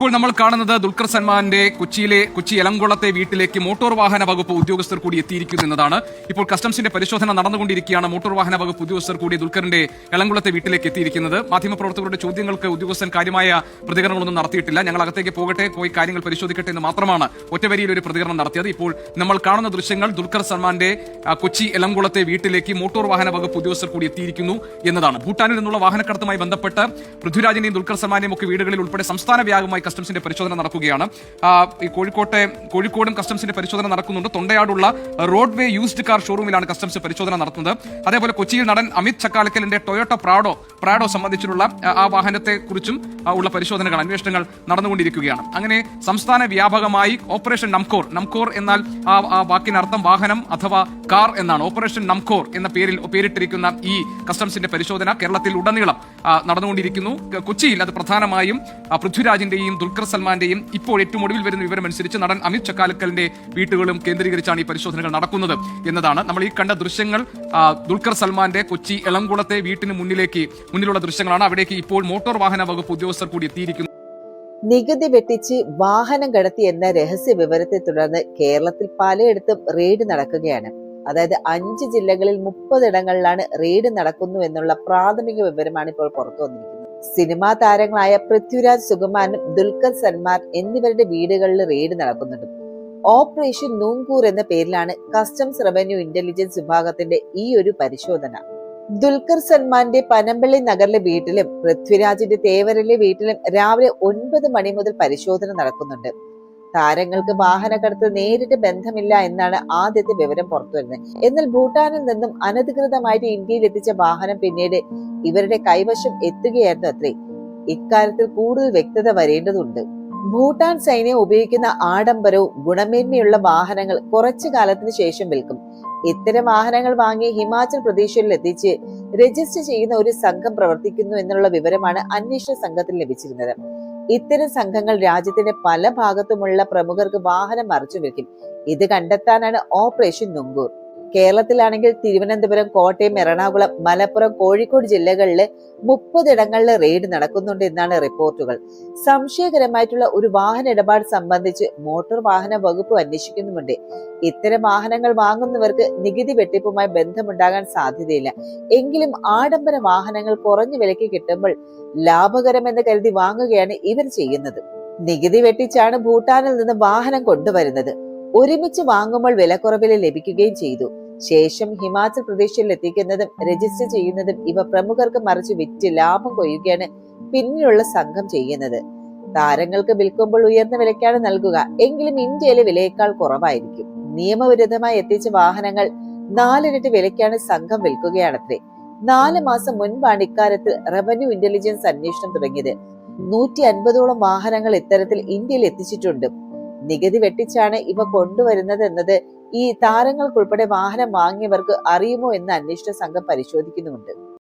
ഇപ്പോൾ നമ്മൾ കാണുന്നത് ദുൽഖർ സൽമാന്റെ കൊച്ചിയിലെ കൊച്ചി എലങ്കുളത്തെ വീട്ടിലേക്ക് മോട്ടോർ വാഹന വകുപ്പ് ഉദ്യോഗസ്ഥർ കൂടി എത്തിയിരിക്കുന്നു എന്നതാണ്. ഇപ്പോൾ കസ്റ്റംസിന്റെ പരിശോധന നടന്നുകൊണ്ടിരിക്കുകയാണ് മോട്ടോർ വാഹന വകുപ്പ് ഉദ്യോഗസ്ഥർ കൂടി ദുൽഖറിന്റെ എലങ്കുളത്തെ വീട്ടിലേക്ക് എത്തിയിരിക്കുന്നത്. മാധ്യമപ്രവർത്തകരുടെ ചോദ്യങ്ങൾക്ക് ഉദ്യോഗസ്ഥൻ കാര്യമായ പ്രതികരണങ്ങളൊന്നും നടത്തിയിട്ടില്ല. ഞങ്ങൾ അകത്തേക്ക് പോകട്ടെ പോയി കാര്യങ്ങൾ പരിശോധിക്കട്ടെ എന്ന് മാത്രമാണ് ഒറ്റവരിയിൽ ഒരു പ്രതികരണം നടത്തിയത്. ഇപ്പോൾ നമ്മൾ കാണുന്ന ദൃശ്യങ്ങൾ ദുൽഖർ സൽമാന്റെ കൊച്ചി എലങ്കുളത്തെ വീട്ടിലേക്ക് മോട്ടോർ വാഹന വകുപ്പ് ഉദ്യോഗസ്ഥർ കൂടി എത്തിയിരിക്കുന്നു എന്നതാണ്. ഭൂട്ടാനിൽ നിന്നുള്ള വാഹനക്കടത്തുമായി ബന്ധപ്പെട്ട് പൃഥ്വിരാജിന്റെയും ദുൽഖർ സൽമാന്റെയും ഒക്കെ വീടുകളിൽ ഉൾപ്പെടെ സംസ്ഥാന വ്യാപകമായി കസ്റ്റംസിന്റെ പരിശോധന നടക്കുകയാണ്. ഈ കോഴിക്കോട്ടെ കോഴിക്കോടും കസ്റ്റംസിന്റെ പരിശോധന നടക്കുന്നുണ്ട്. തൊണ്ടയാടുള്ള റോഡ്വേ യൂസ്ഡ് കാർ ഷോറൂമിലാണ് കസ്റ്റംസ് പരിശോധന നടത്തുന്നത്. അതേപോലെ കൊച്ചിയിൽ നടൻ അമിത് ചക്കാലക്കലിന്റെ ടൊയോട്ട പ്രാഡോ പ്രാഡോ സംബന്ധിച്ചിട്ടുള്ള ആ, വാഹനത്തെ കുറിച്ചും ഉള്ള പരിശോധനകൾ അന്വേഷണങ്ങൾ നടന്നുകൊണ്ടിരിക്കുകയാണ്. അങ്ങനെ സംസ്ഥാന വ്യാപകമായി ഓപ്പറേഷൻ നംകോർ നംകോർ എന്നാൽ ആ വാക്കിനർത്ഥം വാഹനം അഥവാ കാർ എന്നാണ്. ഓപ്പറേഷൻ നംകോർ എന്ന പേരിൽ പേരിട്ടിരിക്കുന്ന ഈ കസ്റ്റംസിന്റെ പരിശോധന കേരളത്തിൽ ഉടനീളം നടന്നുകൊണ്ടിരിക്കുന്നു. കൊച്ചിയിൽ അത് പ്രധാനമായും പൃഥ്വിരാജിന്റെയും ദുൽഖർ സൽമാന്റെയും ഇപ്പോൾ ഏറ്റവും ഒടുവിൽ വരുന്ന വിവരം അനുസരിച്ച് നടൻ അമിത് ചക്കാലക്കലിന്റെ വീട്ടുകളും കേന്ദ്രീകരിച്ചാണ് ഈ പരിശോധനകൾ നടക്കുന്നത് എന്നതാണ്. നമ്മൾ ഈ കണ്ട ദൃശ്യങ്ങൾ ദുൽഖർ സൽമാന്റെ കൊച്ചി എളംകുളത്തെ വീട്ടിന് മുന്നിലേക്ക് മുന്നിലുള്ള ദൃശ്യങ്ങളാണ്. അവിടേക്ക് ഇപ്പോൾ മോട്ടോർ വാഹന വകുപ്പ് ഉദ്യോഗസ്ഥർ കൂടി എത്തിയിരിക്കുന്നു. നികുതി വെട്ടിച്ച് വാഹനം കടത്തി എന്ന രഹസ്യ വിവരത്തെ തുടർന്ന് കേരളത്തിൽ പലയിടത്തും റെയ്ഡ് നടക്കുകയാണ്. അതായത് അഞ്ച് ജില്ലകളിൽ മുപ്പതിടങ്ങളിലാണ് റെയ്ഡ് നടക്കുന്നു എന്നുള്ള പ്രാഥമിക വിവരമാണ് ഇപ്പോൾ പുറത്തു വന്നിരിക്കുന്നത്. സിനിമാ താരങ്ങളായ പൃഥ്വിരാജ് സുകുമാരനും ദുൽഖർ സൽമാൻ എന്നിവരുടെ വീടുകളിൽ റെയ്ഡ് നടക്കുന്നുണ്ട്. ഓപ്പറേഷൻ നൂങ്കൂർ എന്ന പേരിലാണ് കസ്റ്റംസ് റവന്യൂ ഇന്റലിജൻസ് വിഭാഗത്തിന്റെ ഈ ഒരു പരിശോധന. ദുൽഖർ സൽമാന്റെ പനമ്പള്ളി നഗറിലെ വീട്ടിലും പൃഥ്വിരാജിന്റെ തേവരിലെ വീട്ടിലും രാവിലെ ഒൻപത് മണി മുതൽ പരിശോധന നടക്കുന്നുണ്ട്. താരങ്ങൾക്ക് വാഹനക്കടത്ത് നേരിട്ട് ബന്ധമില്ല എന്നാണ് ആദ്യത്തെ വിവരം പുറത്തുവരുന്നത് എന്നാൽ ഭൂട്ടാനിൽ നിന്നും അനധികൃതമായിട്ട് ഇന്ത്യയിൽ എത്തിച്ച വാഹനം പിന്നീട് ഇവരുടെ കൈവശം എത്തുകയായിരുന്നു അത്രേ. ഇക്കാര്യത്തിൽ കൂടുതൽ വ്യക്തത വരേണ്ടതുണ്ട്. ഭൂട്ടാൻ സൈന്യം ഉപയോഗിക്കുന്ന ആഡംബരവും ഗുണമേന്മയുള്ള വാഹനങ്ങൾ കുറച്ചു കാലത്തിന് ശേഷം വിൽക്കും. ഇത്തരം വാഹനങ്ങൾ വാങ്ങി ഹിമാചൽ പ്രദേശിൽ എത്തിച്ച് രജിസ്റ്റർ ചെയ്യുന്ന ഒരു സംഘം പ്രവർത്തിക്കുന്നു എന്നുള്ള വിവരമാണ് അന്വേഷണ സംഘത്തിൽ ലഭിച്ചിരുന്നത്. ഇത്തരം സംഘങ്ങൾ രാജ്യത്തിന്റെ പല ഭാഗത്തുമുള്ള പ്രമുഖർക്ക് വാഹനം മറിച്ചു വെക്കും. ഇത് കണ്ടെത്താനാണ് ഓപ്പറേഷൻ നുങ്കൂർ. കേരളത്തിലാണെങ്കിൽ തിരുവനന്തപുരം കോട്ടയം എറണാകുളം മലപ്പുറം കോഴിക്കോട് ജില്ലകളിൽ മുപ്പതിടങ്ങളിൽ റെയ്ഡ് നടക്കുന്നുണ്ട് എന്നാണ് റിപ്പോർട്ടുകൾ. സംശയകരമായിട്ടുള്ള ഒരു വാഹന ഇടപാട് സംബന്ധിച്ച് മോട്ടോർ വാഹന വകുപ്പ് അന്വേഷിക്കുന്നുമുണ്ട്. ഇത്തരം വാഹനങ്ങൾ വാങ്ങുന്നവർക്ക് നികുതി വെട്ടിപ്പുമായി ബന്ധമുണ്ടാകാൻ സാധ്യതയില്ല. എങ്കിലും ആഡംബര വാഹനങ്ങൾ കുറഞ്ഞ വിലയ്ക്ക് കിട്ടുമ്പോൾ ലാഭകരമെന്ന് കരുതി വാങ്ങുകയാണ് ഇവർ ചെയ്യുന്നത്. നികുതി വെട്ടിച്ചാണ് ഭൂട്ടാനിൽ നിന്ന് വാഹനം കൊണ്ടുവരുന്നത്. ഒരുമിച്ച് വാങ്ങുമ്പോൾ വിലക്കുറവിൽ ലഭിക്കുകയും ചെയ്തു. ശേഷം ഹിമാചൽ പ്രദേശിൽ എത്തിക്കുന്നതും രജിസ്റ്റർ ചെയ്യുന്നതും ഇവ പ്രമുഖർക്ക് മറിച്ച് വിറ്റ് ലാഭം കൊയ്യുകയാണ് പിന്നിലുള്ള സംഘം ചെയ്യുന്നത്. താരങ്ങൾക്ക് വിൽക്കുമ്പോൾ ഉയർന്ന വിലയ്ക്കാണ് നൽകുക. എങ്കിലും ഇന്ത്യയിലെ വിലയേക്കാൾ കുറവായിരിക്കും. നിയമവിരുദ്ധമായി എത്തിച്ച വാഹനങ്ങൾ നാലിരട്ടി വിലയ്ക്കാണ് സംഘം വിൽക്കുകയാണത്രേ. നാല് മാസം മുൻപാണ് ഇക്കാര്യത്തിൽ റവന്യൂ ഇന്റലിജൻസ് അന്വേഷണം തുടങ്ങിയത്. നൂറ്റി അൻപതോളം വാഹനങ്ങൾ ഇത്തരത്തിൽ ഇന്ത്യയിൽ എത്തിച്ചിട്ടുണ്ട്. നികുതി വെട്ടിച്ചാണ് ഇവ കൊണ്ടുവരുന്നത് എന്നത് ഈ താരങ്ങൾക്കുൾപ്പെടെ വാഹനം വാങ്ങിയവർക്ക് അറിയുമോ എന്ന് അന്വേഷണ സംഘം പരിശോധിക്കുന്നുമുണ്ട്.